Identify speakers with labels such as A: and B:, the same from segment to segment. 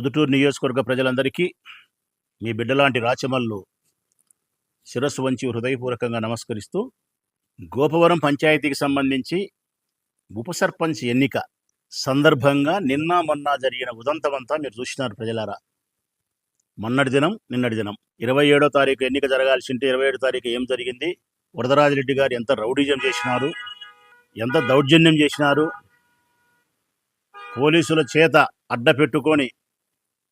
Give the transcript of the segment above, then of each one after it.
A: ప్రొద్దుటూరు నియోజకవర్గ ప్రజలందరికీ మీ బిడ్డలాంటి రాచమల్లు శిరస్సు వంచి హృదయపూర్వకంగా నమస్కరిస్తూ గోపవరం పంచాయతీకి సంబంధించి ఉప సర్పంచ్ ఎన్నిక సందర్భంగా నిన్న మొన్న జరిగిన ఉదంతమంతా మీరు చూసినారు ప్రజలారా. మొన్నటి దినం నిన్నటి దినం. ఇరవై ఏడో తారీఖు ఎన్నిక జరగాల్సి ఉంటే ఇరవై ఏడో తారీఖు ఏం జరిగింది? వరదరాజిరెడ్డి గారు ఎంత రౌడీజం చేసినారు? ఎంత దౌర్జన్యం చేసినారు? పోలీసుల చేత అడ్డ పెట్టుకొని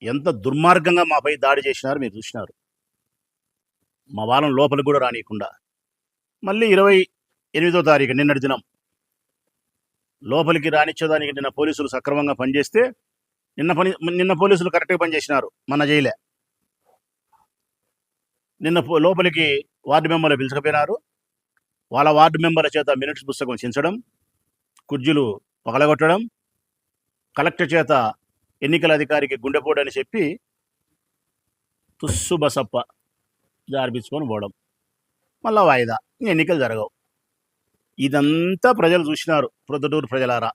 A: ఎంత దుర్మార్గంగా మాపై దాడి చేసినారు మీరు చూసినారు. మా వాళ్ళని లోపలికి కూడా రానియకుండా. మళ్ళీ ఇరవై ఎనిమిదో తారీఖు నిన్నటి దినం లోపలికి రానిచ్చేదానికి నిన్న పోలీసులు సక్రమంగా పనిచేస్తే నిన్న పని నిన్న పోలీసులు కరెక్ట్గా పనిచేసినారు మన జైలే. నిన్న లోపలికి వార్డు మెంబర్లు పిలుచుకుపోయినారు. వాళ్ళ వార్డు మెంబర్ల చేత మినిట్స్ పుస్తకం చించడం కుర్జీలు పగలగొట్టడం కలెక్టర్ చేత ఎన్నికల అధికారికి గుండెపోటు అని చెప్పి తుస్సు బసప్ప జారిపించుకొని పోవడం. మళ్ళా వాయిదా. ఎన్నికలు జరగవు. ఇదంతా ప్రజలు చూసినారు. ప్రొద్దుటూరు ప్రజలారా.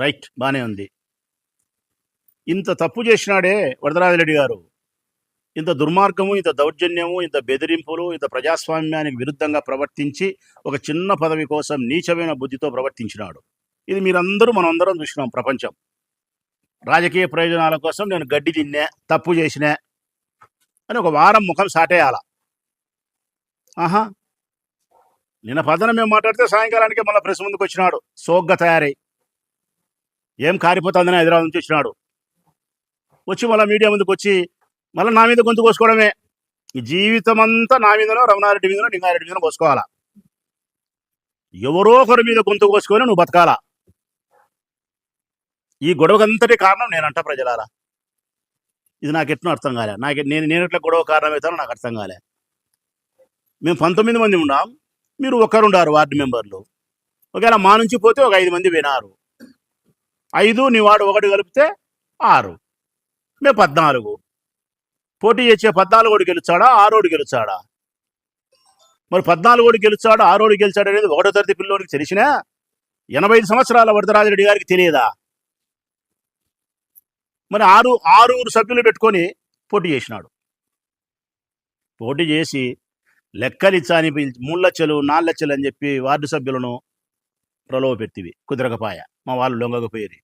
A: రైట్ బాగానే ఉంది. ఇంత తప్పు చేసినాడే వరదరాజరెడ్డి గారు. ఇంత దుర్మార్గము ఇంత దౌర్జన్యము ఇంత బెదిరింపులు ఇంత ప్రజాస్వామ్యానికి విరుద్ధంగా ప్రవర్తించి ఒక చిన్న పదవి కోసం నీచమైన బుద్ధితో ప్రవర్తించినాడు. ఇది మీరందరూ మనందరం చూసినాం ప్రపంచం. రాజకీయ ప్రయోజనాల కోసం నేను గడ్డి తిన్నే తప్పు చేసినా అని ఒక వారం ముఖం సాటేయాల. ఆహా. నిన్న పదన మేము మాట్లాడితే సాయంకాలానికి మళ్ళీ ప్రెస్ ముందుకు వచ్చినాడు. సోగ్గా తయారై. ఏం కారిపోతుందని హైదరాబాద్ నుంచి వచ్చినాడు. వచ్చి మళ్ళీ మీడియా ముందుకు వచ్చి మళ్ళీ నా మీద గొంతు కోసుకోవడమే. ఈ జీవితం అంతా నా మీదనో రమణారెడ్డి మీదనో నింగారెడ్డి మీదనో కోసుకోవాలా? ఎవరో ఒకరి మీద గొంతు కోసుకొని నువ్వు బతకాలా? ఈ గొడవకంతటి కారణం నేనంట ప్రజలారా. ఇది నాకు ఎట్లా అర్థం కాలే. నాకు నేను నేను ఎట్లా గొడవ కారణం అవుతానో నాకు అర్థం కాలే. మేము పంతొమ్మిది మంది ఉన్నాం. మీరు ఒకరుండారు వార్డు మెంబర్లు. ఒకవేళ మా నుంచి పోతే ఒక ఐదు మంది వినారు. ఐదు నీ వాడు ఒకటి కలిపితే ఆరు. మేము పద్నాలుగు. పోటీ చేసే పద్నాలుగోడు గెలుచాడా? ఆరోడు గెలుచాడా? మరి పద్నాలుగోడు గెలుచాడు ఆరోడు గెలిచాడు అనేది ఒకటో తరగతి పిల్లోడికి తెలిసినా ఎనభై ఐదు సంవత్సరాల వరదరాజరెడ్డి గారికి తెలియదా? మరి ఆరు ఆరుగురు సభ్యులు పెట్టుకొని పోటీ చేసినాడు. పోటీ చేసి లెక్కలిచ్చాని పిలిచి మూడు లక్షలు నాలుగు లక్షలు అని చెప్పి వార్డు సభ్యులను ప్రలోభ పెట్టివి కుదరకపాయ. మా వాళ్ళు లొంగకపోయేది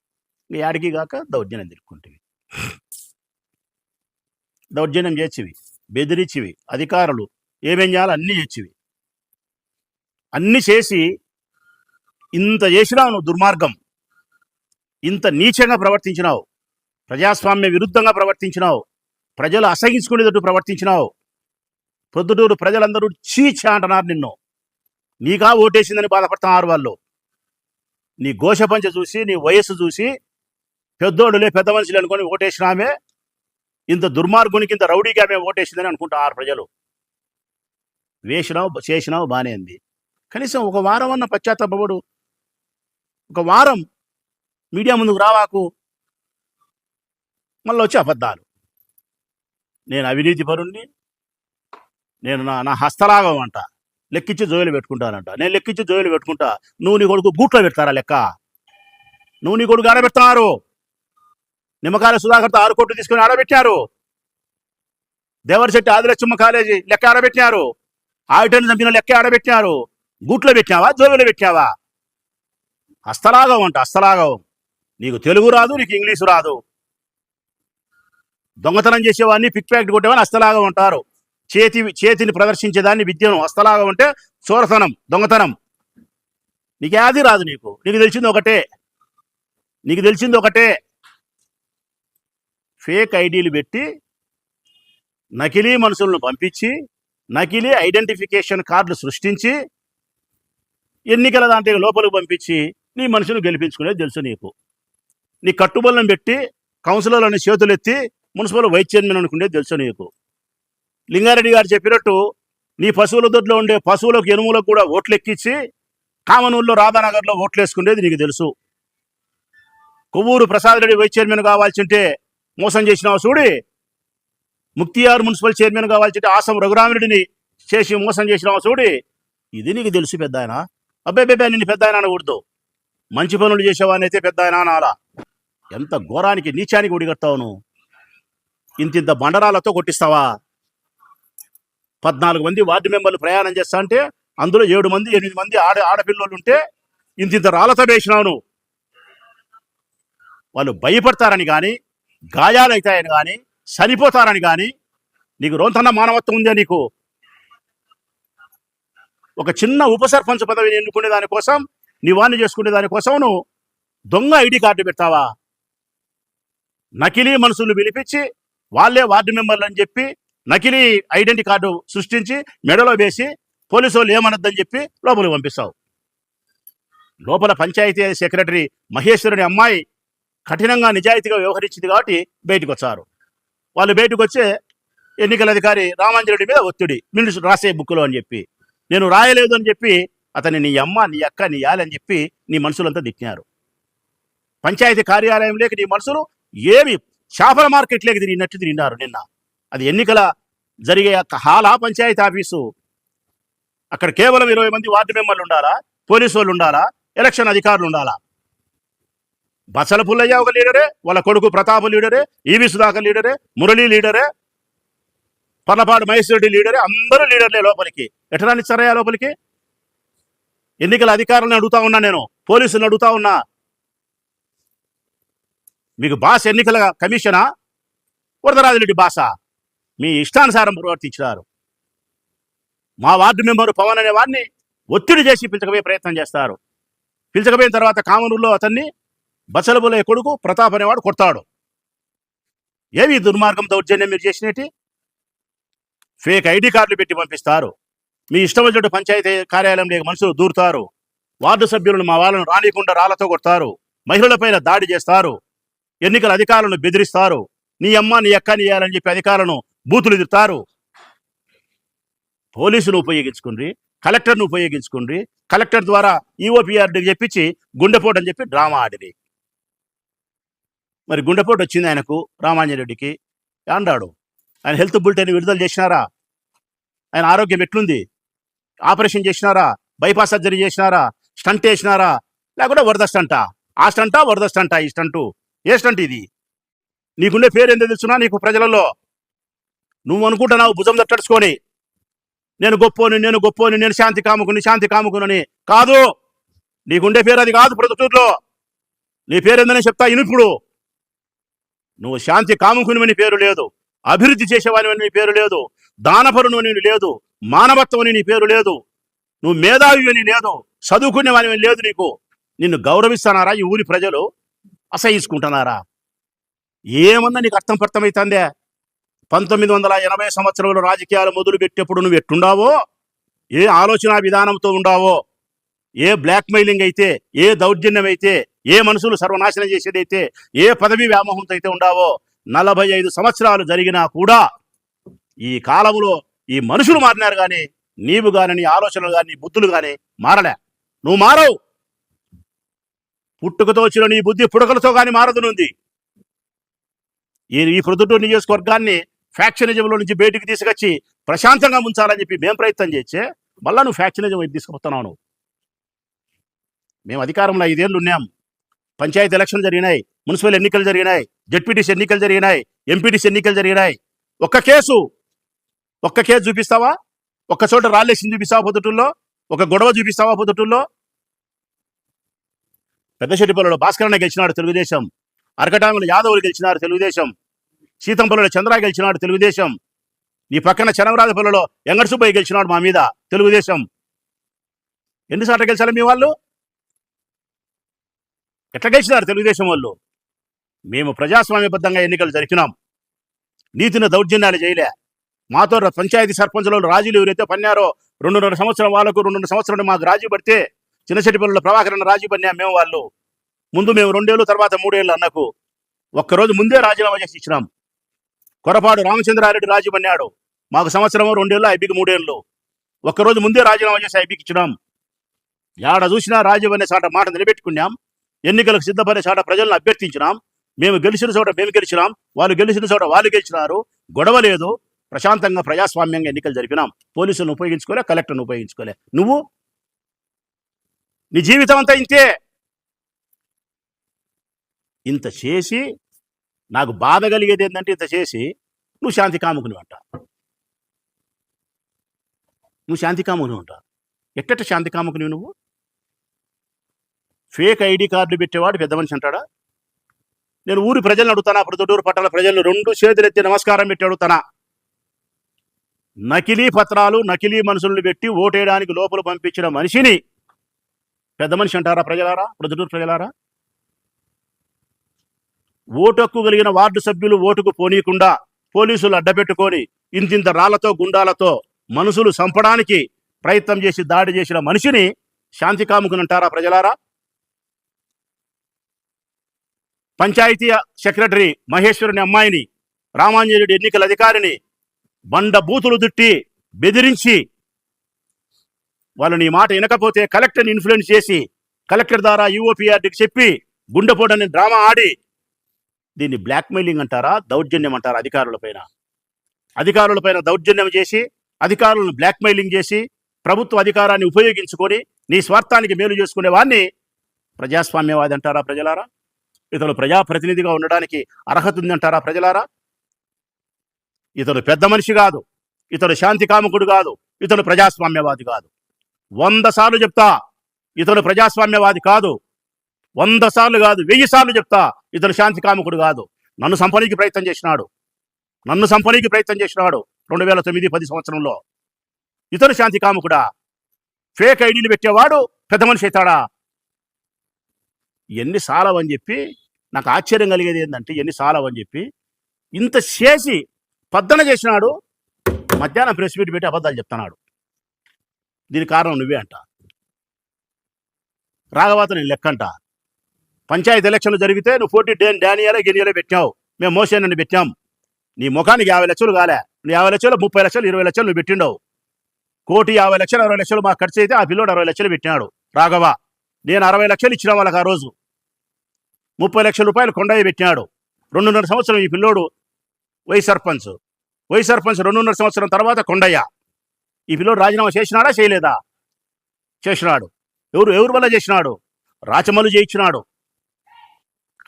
A: యాడికి కాక దౌర్జన్యం తిరుక్కుంటేవి దౌర్జన్యం చేసివి బెదిరించివి అధికారులు ఏమేం చేయాలో అన్నీ చేసివి అన్నీ చేసి ఇంత చేసినావు నువ్వు దుర్మార్గం. ఇంత నీచంగా ప్రవర్తించినావు. ప్రజాస్వామ్య విరుద్ధంగా ప్రవర్తించినావు. ప్రజలు అసహించుకునేటట్టు ప్రవర్తించినావు. ప్రొద్దుటూరు ప్రజలందరూ చీచా అంటున్నారు నిన్ను. నీకా ఓటేసిందని బాధపడుతున్నారు వాళ్ళు. నీ ఘోషపంచ చూసి నీ వయస్సు చూసి పెద్దోళ్ళులే పెద్ద మనుషులు అనుకొని ఓటేసినామే. ఇంత దుర్మార్గునికి ఇంత రౌడీగా ఆమె ఓటేసిందని అనుకుంటున్నారు ప్రజలు. వేసినావు చేసినావు బానే ఉంది. కనీసం ఒక వారం అన్న పశ్చాత్తాపడు ఒక వారం మీడియా ముందుకు రావాకు. మళ్ళీ వచ్చి అబద్ధాలు. నేను అవినీతి పరుణ్ణి నేను నా నా హస్తలాగం అంట లెక్కించి జోయిలు పెట్టుకుంటానంట. నేను లెక్కించి జోయిలు పెట్టుకుంటా. నువ్వు నీ కొడుకు గూట్లో పెడతారా లెక్క? నువ్వు నీ కొడుకు ఆడబెడతారు. నిమ్మకాయల సుధాకర్తో ఆరు కోట్లు తీసుకుని ఆడబెట్టారు. దేవరశెట్టి ఆదిలక్ష్మ కాలేజీ లెక్క ఆడబెట్టినారు ఆడిటర్ని చంపిన లెక్క ఆడబెట్టినారు గూట్లో పెట్టావా? జోబిలో పెట్టావా? హస్తలాగం అంట హస్తలాగం నీకు తెలుగు రాదు నీకు ఇంగ్లీషు రాదు. దొంగతనం చేసేవాడిని పిక్ ప్యాకెట్ కొట్టేవాడిని అస్తలాగా ఉంటారు. చేతి చేతిని ప్రదర్శించేదాన్ని విద్యను అస్తలాగా ఉంటే చోరతనం దొంగతనం. నీకు యాది రాదు నీకు. నీకు తెలిసింది ఒకటే. నీకు తెలిసింది ఒకటే. ఫేక్ ఐడీలు పెట్టి నకిలీ మనుషులను పంపించి నకిలీ ఐడెంటిఫికేషన్ కార్డులు సృష్టించి ఎన్నికల దాంట్లో లోపలికి పంపించి నీ మనుషులు గెలిపించుకునేది తెలుసు నీకు. నీ కట్టుబడులను పెట్టి కౌన్సిలర్లని చేతులెత్తి మున్సిపల్ వైస్ చైర్మన్ అనుకుంటే తెలుసు నీకు. లింగారెడ్డి గారు చెప్పినట్టు నీ పశువుల దొడ్లో ఉండే పశువులకు ఎనుములకు కూడా ఓట్లు ఎక్కించి కామనూరులో రాధానగర్లో ఓట్లు వేసుకునేది నీకు తెలుసు. కొవ్వూరు ప్రసాద్ రెడ్డి వైస్ చైర్మన్ కావాల్సింటే మోసం చేసినావు చూడి. ముక్తియార్ మున్సిపల్ చైర్మన్ కావాల్సింటే ఆసం రఘురామిరెడ్డిని చేసి మోసం చేసినావు చూడి. ఇది నీకు తెలుసు పెద్ద ఆయన అబ్బాయి బేబే నిన్ను పెద్ద ఆయన అనకూడదు. మంచి పనులు చేసేవాడిని అయితే పెద్ద ఆయన అనాలా? ఎంత ఘోరానికి నీచానికి ఉడిగడతావు నువ్వు? ఇంతింత బండరాలతో కొట్టిస్తావా? పద్నాలుగు మంది వార్డు మెంబర్లు ప్రయాణం చేస్తా అంటే అందులో ఏడు మంది ఎనిమిది మంది ఆడ ఆడపిల్లలు ఉంటే ఇంతింత రాళ్ళతో వేసినావు వాళ్ళు భయపడతారని కానీ గాయాలవుతాయని కానీ చనిపోతారని కానీ నీకు రోంతన్న మానవత్వం ఉందే నీకు. ఒక చిన్న ఉప సర్పంచ్ పదవిని ఎన్నుకునే దానికోసం నీ చేసుకునే దానికోసం నువ్వు దొంగ ఐడి కార్డు పెడతావా? నకిలీ మనుషులు పిలిపించి వాళ్ళే వార్డు మెంబర్లు అని చెప్పి నకిలీ ఐడెంటిటీ కార్డు సృష్టించి మెడలో వేసి పోలీసు వాళ్ళు ఏమనొద్దని చెప్పి లోపలికి పంపిస్తావు. లోపల పంచాయతీ సెక్రటరీ మహేశ్వరుని అమ్మాయి కఠినంగా నిజాయితీగా వ్యవహరించింది కాబట్టి బయటకు వచ్చారు. వాళ్ళు బయటకు వచ్చే ఎన్నికల అధికారి రామాంజరెడ్డి మీద ఒత్తిడి మినిట్స్ రాసే బుక్లో అని చెప్పి నేను రాయలేదు అని చెప్పి అతని నీ అమ్మ నీ అక్క నీ యాలని చెప్పి నీ మనుషులంతా దిక్కినారు పంచాయతీ కార్యాలయం లేక నీ మనుషులు ఏమి చేపల మార్కెట్లోకి తిరిగినట్టు తిరిగినారు నిన్న. అది ఎన్నికల జరిగే హాలా పంచాయతీ ఆఫీసు. అక్కడ కేవలం ఇరవై మంది వార్డు మెంబర్లు ఉండాలా? పోలీసు వాళ్ళు ఉండాలా? ఎలక్షన్ అధికారులు ఉండాలా? బసల పుల్లయ్య ఒక లీడరే వాళ్ళ కొడుకు ప్రతాప్ లీడరే ఈవి సుధాకర్ లీడరే మురళీ లీడరే పర్లపాడు మహేశ్వరుడి లీడరే అందరూ లీడర్లే లోపలికి. ఎట్లా రానిచ్చారయ్యా లోపలికి? ఎన్నికల అధికారులను అడుగుతా ఉన్నా నేను పోలీసులను అడుగుతా ఉన్నా. మీకు బాస్ ఎన్నికల కమిషనా? వరదరాజులెడ్డి బాసా? మీ ఇష్టానుసారం ప్రవర్తించినారు. మా వార్డు మెంబరు పవన్ అనే వాడిని ఒత్తిడి చేసి పిలుచకపోయే ప్రయత్నం చేస్తారు. పిలుచకపోయిన తర్వాత కామనూరులో అతన్ని బచ్చలబులే కొడుకు ప్రతాప్ అనేవాడు కొడతాడు. ఏమి దుర్మార్గం దౌర్జన్యం మీరు చేసినట్టు ఫేక్ ఐడి కార్డులు పెట్టి పంపిస్తారు. మీ ఇష్టం వచ్చినట్టు పంచాయతీ కార్యాలయంలో మనుషులు దూరుతారు. వార్డు సభ్యులను మా వాళ్ళను రానియకుండా రాళ్ళతో కొడతారు. మహిళలపైన దాడి చేస్తారు. ఎన్నికల అధికారులను బెదిరిస్తారు. నీ అమ్మ నీ అక్క నీ అని చెప్పి అధికారులను బూతులు ఎదురుతారు. పోలీసులు ఉపయోగించుకుండ్రి కలెక్టర్ను ఉపయోగించుకుండ్రి కలెక్టర్ ద్వారా ఈఓపీఆర్డీకి చెప్పించి గుండెపోటు అని చెప్పి డ్రామా ఆడిరి మరి గుండెపోటు వచ్చింది ఆయనకు రామాంజరెడ్డికి అండాడు ఆయన హెల్త్ బులెటిన్ విడుదల చేసినారా? ఆయన ఆరోగ్యం ఎట్లుంది? ఆపరేషన్ చేసినారా? బైపాస్ సర్జరీ చేసినారా? స్టంట్ వేసినారా? లేకుంటే వరద స్టంటా? ఆ స్టంటా వరద స్టంటా ఈ స్టంటు? ఏ ఇది? నీకుండే పేరు ఎంత తెలుసునా నీకు ప్రజలలో? నువ్వు అనుకుంటున్నావు భుజం తట్టడుచుకొని నేను గొప్పోని నేను గొప్పోని నేను శాంతి కాముకుని శాంతి కాముకునని కాదు. నీకుండే పేరు అది కాదు ప్రొద్దుటూరులో. నీ పేరు ఏందని చెప్తా ఇనుప్పుడు నువ్వు శాంతి కాముకునివని పేరు లేదు అభివృద్ధి చేసేవానివని నీ పేరు లేదు దానపరును అని లేదు మానవత్వం అని నీ పేరు లేదు. నువ్వు మేధావి అని లేదు చదువుకునేవాని లేదు నీకు. నిన్ను గౌరవిస్తున్నారా ఈ ఊరి ప్రజలు? అసహించుకుంటున్నారా? ఏమన్నా నీకు అర్థం పర్థమవుతుందే పంతొమ్మిది వందల ఎనభై సంవత్సరంలో రాజకీయాలు మొదలు పెట్టేప్పుడు నువ్వు ఎట్టుండావో? ఏ ఆలోచన విధానంతో ఉండావో? ఏ బ్లాక్మెయిలింగ్ అయితే ఏ దౌర్జన్యం అయితే ఏ మనుషులు సర్వనాశనం చేసేదైతే ఏ పదవి వ్యామోహంతో అయితే ఉండావో? నలభై ఐదు సంవత్సరాలు జరిగినా కూడా ఈ కాలంలో ఈ మనుషులు మారినారు కానీ నీవు గాని నీ ఆలోచనలు కానీ బుద్ధులు కానీ మారలే. నువ్వు మారవు. పుట్టుకతో వచ్చిన నీ బుద్ధి పుడకలతో కానీ మారదునుంది. ఈ ఈ ప్రొద్దుటూరు నియోజకవర్గాన్ని ఫ్యాక్షనిజంలో నుంచి బయటికి తీసుకొచ్చి ప్రశాంతంగా ఉంచాలని చెప్పి మేము ప్రయత్నం చేస్తే మళ్ళా నువ్వు ఫ్యాక్షనిజం వైపు తీసుకుపోతున్నావు నువ్వు. మేము అధికారంలో ఐదేళ్ళు ఉన్నాం. పంచాయతీ ఎలక్షన్ జరిగినాయి మున్సిపల్ ఎన్నికలు జరిగినాయి జడ్పీటీసీ ఎన్నికలు జరిగినాయి ఎంపీటీసీ ఎన్నికలు జరిగినాయి. ఒక్క కేసు ఒక్క కేసు చూపిస్తావా? ఒక్క చోట రాళ్ళేసింది చూపిస్తావా పొద్దుటూల్లో ఒక గొడవ చూపిస్తావా పొద్దుటూల్లో పెద్దశెట్టిపల్లిలో భాస్కరణ గెలిచినాడు తెలుగుదేశం. అరకటాములు యాదవులు గెలిచినారు తెలుగుదేశం. సీతంపల్లిలో చంద్ర గెలిచినాడు తెలుగుదేశం. నీ పక్కన చనమరాజపల్లిలో ఎంగడ సుబ్బయ్య గెలిచినాడు మా మీద తెలుగుదేశం. ఎన్నిసార్లు గెలిచారు మీ వాళ్ళు? ఎట్లా గెలిచినారు తెలుగుదేశం వాళ్ళు? మేము ప్రజాస్వామ్యబద్ధంగా ఎన్నికలు జరిపినాం. నీతిని దౌర్జన్యాలు చేయలే. మాతో పంచాయతీ సర్పంచులు రాజీలు ఎవరైతే పన్నారో రెండున్నర సంవత్సరం వాళ్ళకు రెండున్నర సంవత్సరాలు మాకు రాజీ పడితే చిన్నచెట్టిపల్లిలో ప్రభాకరణ రాజీ పడినాం మేము వాళ్ళు. ముందు మేము రెండేళ్ళు తర్వాత మూడేళ్ళు అన్నకు ఒక్కరోజు ముందే రాజీనామా చేసి ఇచ్చినాం. కొరపాడు రామచంద్రారెడ్డి రాజీ పన్నాడు మాకు సంవత్సరం రెండేళ్ళు ఐబీకి మూడేళ్ళు. ఒక్కరోజు ముందే రాజీనామా చేసి ఐబీకి ఇచ్చినాం. యాడ చూసినా రాజీవ్ అనే చాట మాట నిలబెట్టుకున్నాం. ఎన్నికలకు సిద్ధపడే చాట ప్రజలను అభ్యర్థించినాం. మేము గెలిచిన చోట మేము గెలిచినాం. వాళ్ళు గెలిచిన చోట వాళ్ళు గెలిచినారు. గొడవ లేదు. ప్రశాంతంగా ప్రజాస్వామ్యంగా ఎన్నికలు జరిపినాం. పోలీసులను ఉపయోగించుకోలే కలెక్టర్ను ఉపయోగించుకోలే. నువ్వు? నీ జీవితం అంతా ఇంతే. ఇంత చేసి నాకు బాధ కలిగేది ఏంటంటే ఇంత చేసి నువ్వు శాంతి కాముకుని అంట నువ్వు శాంతి కాముకుని అంట ఎట్టట శాంతి కాముకుని నువ్వు? ఫేక్ ఐడి కార్డులు పెట్టేవాడు పెద్ద మనిషి అంటాడా? నేను ఊరి ప్రజలను అడుగుతానా? ప్రొద్దుటూరు పట్టణ ప్రజలను రెండు చేతులెత్తి నమస్కారం పెట్టి అడుగుతానా? నకిలీ పత్రాలు నకిలీ మనుషులను పెట్టి ఓటేయడానికి లోపల పంపించిన మనిషిని పెద్ద మనిషి అంటారా ప్రజలారా? ప్రొద్దుటూరు ప్రజలారా? ఓటు హక్కు కలిగిన వార్డు సభ్యులు ఓటుకు పోనీయకుండా పోలీసులు అడ్డపెట్టుకొని ఇంతింత రాళ్ళతో గుండాలతో మనుషులు చంపడానికి ప్రయత్నం చేసి దాడి చేసిన మనిషిని శాంతి కాముకునంటారా ప్రజలారా? పంచాయతీ సెక్రటరీ మహేశ్వరుని అమ్మాయిని రామాంజనుడి ఎన్నికల అధికారిని బండ బూతులు దుట్టి బెదిరించి వాళ్ళు నీ మాట వినకపోతే కలెక్టర్ని ఇన్ఫ్లుయెన్స్ చేసి కలెక్టర్ ద్వారా యూఓపీఆర్డీకి చెప్పి గుండెపోటని డ్రామా ఆడి దీన్ని బ్లాక్మెయిలింగ్ అంటారా దౌర్జన్యం అంటారా అధికారులపైన అధికారులపైన దౌర్జన్యం చేసి అధికారులను బ్లాక్మెయిలింగ్ చేసి ప్రభుత్వ అధికారాన్ని ఉపయోగించుకొని నీ స్వార్థానికి మేలు చేసుకునే వాడిని ప్రజాస్వామ్యవాది అంటారా ప్రజలారా? ఇతను ప్రజాప్రతినిధిగా ఉండడానికి అర్హత ఉందంటారా ప్రజలారా? ఇతను పెద్ద మనిషి కాదు. ఇతను శాంతి కాముకుడు కాదు. ఇతను ప్రజాస్వామ్యవాది కాదు. వంద సార్లు చెప్తా ఇతను ప్రజాస్వామ్యవాది కాదు. వంద సార్లు కాదు వెయ్యి సార్లు చెప్తా ఇతను శాంతి కాముకుడు కాదు. నన్ను సంపనీకి ప్రయత్నం చేసినాడు. నన్ను సంపనీకి ప్రయత్నం చేసినాడు రెండు వేల తొమ్మిది పది సంవత్సరంలో. ఇతను శాంతి కాముకుడా? ఫేక్ ఐడీలు పెట్టేవాడు పెద్ద మనిషి అవుతాడా? ఎన్ని సాలవని చెప్పి నాకు ఆశ్చర్యం కలిగేది ఏంటంటే ఎన్ని సాలవని చెప్పి ఇంత చేసి పద్దన చేసినాడు. మధ్యాహ్నం ప్రెస్ మీట్ పెట్టి అబద్ధాలు చెప్తున్నాడు. దీని కారణం నువ్వే అంట. రాఘవాత నేను లెక్కంట. పంచాయతీ ఎలక్షన్లు జరిగితే నువ్వు పోటీ డేన్ డానియాలో గినియాలో పెట్టావు. మేము మోసేనని పెట్టాం. నీ ముఖానికి యాభై లక్షలు కాలే. నీ యాభై లక్షలు ముప్పై లక్షలు ఇరవై లక్షలు నువ్వు పెట్టిండవు. కోటి యాభై లక్షలు అరవై లక్షలు మాకు ఖర్చు అయితే ఆ పిల్లోడు అరవై లక్షలు పెట్టినాడు. రాఘవ నేను అరవై లక్షలు ఇచ్చిన వాళ్ళకి ఆ రోజు. ముప్పై లక్షల రూపాయలు కొండయ్య పెట్టినాడు. రెండున్నర సంవత్సరం ఈ పిల్లోడు వై సర్పంచ్. వై సర్పంచ్ రెండున్నర సంవత్సరం తర్వాత కొండయ్య. ఈ పిల్లోడు రాజీనామా చేసినాడా? చేయలేదా? చేసినాడు. ఎవరు ఎవరి వల్ల చేసినాడు? రాచమలు చేయించినాడు.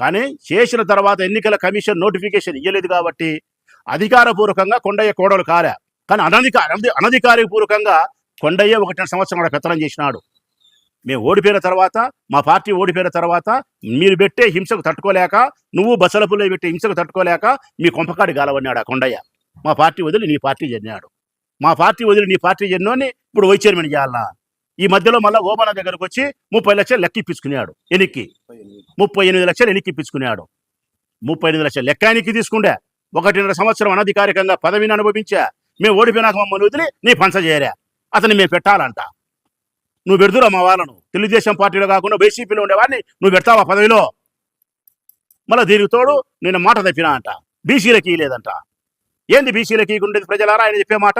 A: కానీ చేసిన తర్వాత ఎన్నికల కమిషన్ నోటిఫికేషన్ ఇవ్వలేదు కాబట్టి అధికారపూర్వకంగా కొండయ్య కోడలు కాలే. కానీ అనధికార అనధికారపూర్వకంగా కొండయ్య ఒకటిన్నర సంవత్సరం కూడా పెత్తనం చేసినాడు. మేము ఓడిపోయిన తర్వాత మా పార్టీ ఓడిపోయిన తర్వాత మీరు పెట్టే హింసకు తట్టుకోలేక నువ్వు బసలపుల్లో పెట్టే హింసకు తట్టుకోలేక మీ కొంపకాడి గాలవన్నాడు ఆ కొండయ్య. మా పార్టీ వదిలి నీ పార్టీ చెన్నాడు మా పార్టీ వదిలి నీ పార్టీ చెన్నోని ఇప్పుడు వైస్ చైర్మన్ చేయాలా? ఈ మధ్యలో మళ్ళీ ఓబనా దగ్గరకు వచ్చి ముప్పై లక్షలు లెక్కిప్పించుకున్నాడు ఎనికి ముప్పై ఎనిమిది లక్షలు ఎన్నికిప్పించుకున్నాడు ముప్పై ఎనిమిది లక్షలు లెక్క ఎనికి తీసుకుండే. ఒకటిన్నర సంవత్సరం అనధికారికంగా పదవిని అనుభవించా. మేము ఓడిపోయినాక మమ్మల్ని వదిలి నీ పంచ చేయరా? అతన్ని మేము పెట్టాలంట. నువ్వు పెడుతురా మా వాళ్ళను? తెలుగుదేశం పార్టీలో కాకుండా వైసీపీలో ఉండేవాడిని నువ్వు పెడతావా పదవిలో? మళ్ళీ దీనికి తోడు నేను మాట తప్పినా అంట. బీసీలకి లేదంట ఏంది బీసీలకి ఉండేది ప్రజలారా? ఆయన చెప్పే మాట?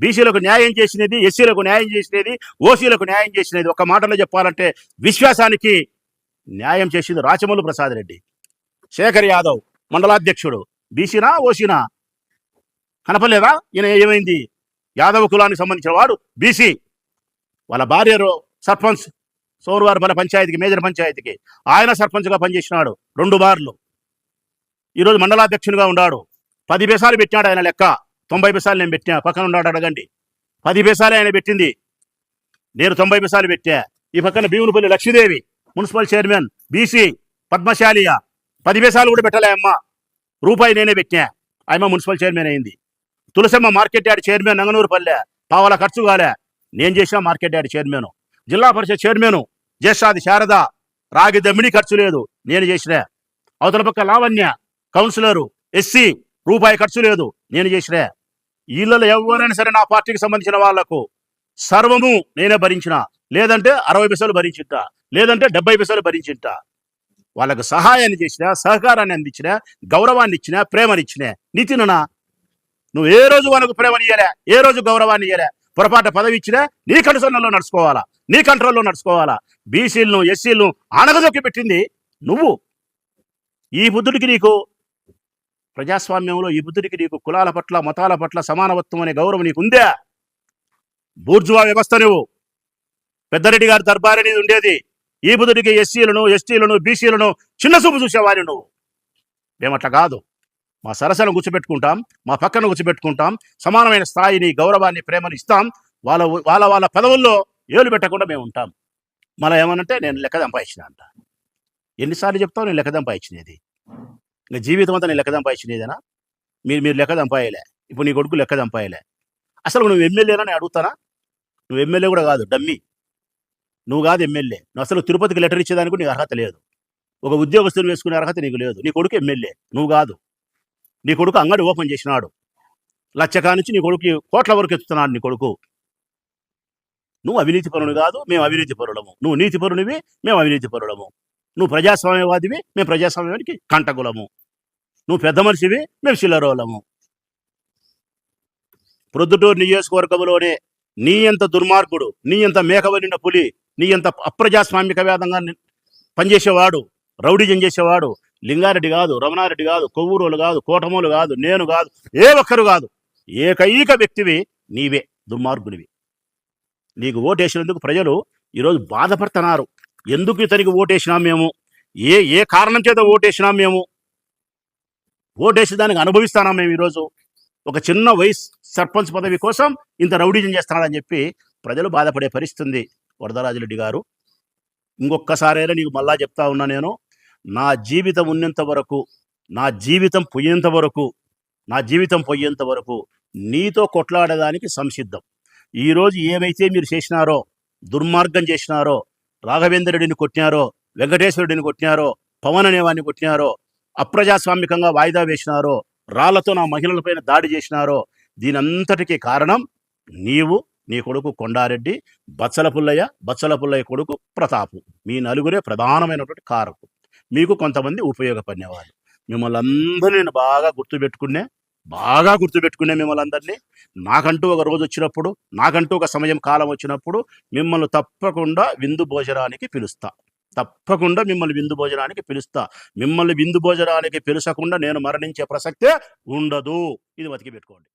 A: బీసీలకు న్యాయం చేసినది ఎస్సీలకు న్యాయం చేసినది ఓసీలకు న్యాయం చేసినది. ఒక మాటలో చెప్పాలంటే విశ్వాసానికి న్యాయం చేసింది రాచమల్లు ప్రసాద్ రెడ్డి. శేఖర్ యాదవ్ మండలాధ్యక్షుడు. బీసీనా ఓసీనా? కనపలేదా ఈయన ఏమైంది? యాదవ కులానికి సంబంధించిన వాడు బీసీ. వాళ్ళ భార్య సర్పంచ్ సర్పంచ్ మన పంచాయతీకి మేజర్ పంచాయతీకి. ఆయన సర్పంచ్గా పనిచేసినాడు రెండు బార్లు. ఈరోజు మండలాధ్యక్షునిగా ఉన్నాడు. పది పేసాలు పెట్టినాడు ఆయన లెక్క. తొంభై పైసలు నేను పెట్టా పక్కన ఉన్నాడు అడగండి. పది పైసలు ఆయన పెట్టింది. నేను తొంభై పైసలు పెట్టా. ఈ పక్కన Bhimunipalli Lakshmidevi municipal chairman BC పద్మశాలియ. పది పైసలు కూడా పెట్టలే అమ్మ. రూపాయి నేనే పెట్టా ఆయమ్మ మున్సిపల్ చైర్మన్ అయింది. Tulasamma market yard chairman Nanganurpalle. పావల ఖర్చు కాలే. నేను చేసిన మార్కెట్ యార్డ్ చైర్మన్. జిల్లా పరిషత్ చైర్మన్ జ్యేష్ఠాది శారద. రాగి దమ్మిడి ఖర్చు లేదు. నేను చేసిన. అవతల పక్క లావణ్య కౌన్సిలరు ఎస్సీ రూపాయి ఖర్చు లేదు. నేను చేసిన. వీళ్ళలో ఎవరైనా సరే నా పార్టీకి సంబంధించిన వాళ్ళకు సర్వము నేనే భరించిన. లేదంటే అరవై పైసలు భరించింట లేదంటే డెబ్బై పైసలు భరించింట వాళ్ళకు సహాయాన్ని చేసిన సహకారాన్ని అందించిన గౌరవాన్ని ఇచ్చిన ప్రేమనిచ్చిన నితినునా? నువ్వు ఏ రోజు వాళ్ళకు ప్రేమని ఇయ్యలే ఏ రోజు గౌరవాన్ని ఇయ్యలే పొరపాటు పదవి ఇచ్చినా నీ కనుసన్నలో నడుచుకోవాలా? నీ కంట్రోల్లో నడుచుకోవాలా? బీసీలను ఎస్సీలను అనగదొక్కి పెట్టింది నువ్వు. ఈ బుద్ధుడికి నీకు ప్రజాస్వామ్యంలో ఈ బుద్ధుడికి నీకు కులాల పట్ల మతాల పట్ల సమానవత్వం అనే గౌరవం నీకు ఉందే బూర్జువా వ్యవస్థ నువ్వు. పెద్దరెడ్డి గారి దర్బార్ అనేది ఉండేది. ఈ బుద్ధుడికి ఎస్సీలను ఎస్టీలను బీసీలను చిన్న చూపు చూసేవారి నువ్వు. మేమట్లా కాదు. మా సరసను గుర్చిపెట్టుకుంటాం మా పక్కన గుర్చిపెట్టుకుంటాం సమానమైన స్థాయిని గౌరవాన్ని ప్రేమను ఇస్తాం. వాళ్ళ వాళ్ళ వాళ్ళ పదవుల్లో ఏలు పెట్టకుండా మేము ఉంటాం. మళ్ళీ ఏమనంటే నేను లెక్క సంపాదించిన అంట. ఎన్నిసార్లు చెప్తావు? నేను లెక్క సంపాదించినది. ఇంకా జీవితం అంతా నేను లెక్క సంపాదించినదేనా మీరు మీరు లెక్క సంపాయలే ఇప్పుడు నీ కొడుకు లెక్క సంపాయలే అసలు నువ్వు ఎమ్మెల్యేనా నేను అడుగుతానా? నువ్వు ఎమ్మెల్యే కూడా కాదు డమ్మి. నువ్వు కాదు ఎమ్మెల్యే. నువ్వు అసలు తిరుపతికి లెటర్ ఇచ్చేదానికి నీకు అర్హత లేదు. ఒక ఉద్యోగస్తుని వేసుకునే అర్హత నీకు లేదు. నీ కొడుకు ఎమ్మెల్యే నువ్వు కాదు. నీ కొడుకు అంగడి ఓపెన్ చేసినాడు. లచ్చకా నుంచి నీ కొడుకు కోట్ల వరకు ఎత్తుతున్నాడు నీ కొడుకు. నువ్వు అవినీతి పరుడు కాదు మేము అవినీతి పరులము. నువ్వు నీతి పరునివి మేము అవినీతి పరులము. నువ్వు ప్రజాస్వామ్యవాదివి మేము ప్రజాస్వామ్యానికి కంటకులము. నువ్వు పెద్ద మనిషివి మేము చిల్లరోలము ప్రొద్దుటూరు నియోజకవర్గంలోనే నీ ఎంత దుర్మార్గుడు నీ ఎంత మేకవలిన పులి నీ ఎంత అప్రజాస్వామిక వేదంగా పనిచేసేవాడు రౌడీజం చేసేవాడు లింగారెడ్డి కాదు రమణారెడ్డి కాదు కొవ్వూరులు కాదు కోటమూలు కాదు నేను కాదు ఏ ఒక్కరు కాదు ఏకైక వ్యక్తివి నీవే దుర్మార్గునివి. నీకు ఓటేసినందుకు ప్రజలు ఈరోజు బాధపడుతున్నారు. ఎందుకు ఇతనికి ఓటేసినాం మేము? ఏ ఏ కారణం చేత ఓటేసినాం మేము? ఓటేసి దానికి అనుభవిస్తానా మేము ఈరోజు? ఒక చిన్న వయసు సర్పంచ్ పదవి కోసం ఇంత రౌడీజం చేస్తున్నాడని చెప్పి ప్రజలు బాధపడే పరిస్థితుంది వరదరాజరెడ్డి గారు. ఇంకొక్కసారైనా నీకు మళ్ళా చెప్తా ఉన్నా నేను నా జీవితం ఉన్నంత వరకు నా జీవితం పోయేంత వరకు నా జీవితం పోయేంత వరకు నీతో కొట్లాడడానికి సంసిద్ధం. ఈరోజు ఏమైతే మీరు చేసినారో దుర్మార్గం చేసినారో రాఘవేంద్ర రెడ్డిని కొట్టినారో వెంకటేశ్వరుడిని కొట్టినారో పవన్ అనేవాడిని కొట్టినారో అప్రజాస్వామికంగా వాయిదా వేసినారో రాళ్ళతో నా మహిళలపైన దాడి చేసినారో దీనంతటికీ కారణం నీవు నీ కొడుకు కొండారెడ్డి బచ్చల పుల్లయ్య బచ్చల పుల్లయ్య కొడుకు ప్రతాపు. మీ నలుగురే ప్రధానమైనటువంటి కారకు మీకు కొంతమంది ఉపయోగపడినవాళ్ళు. మిమ్మల్ని అందరూ నేను బాగా గుర్తుపెట్టుకునే బాగా గుర్తుపెట్టుకునే మిమ్మల్ని అందరినీ. నాకంటూ ఒక రోజు వచ్చినప్పుడు నాకంటూ ఒక సమయం కాలం వచ్చినప్పుడు మిమ్మల్ని తప్పకుండా విందు భోజనానికి పిలుస్తా. తప్పకుండా మిమ్మల్ని విందు భోజనానికి పిలుస్తా. మిమ్మల్ని విందు భోజనానికి పిలుచకుండా నేను మరణించే ప్రసక్తే ఉండదు. ఇది బతికి పెట్టుకోండి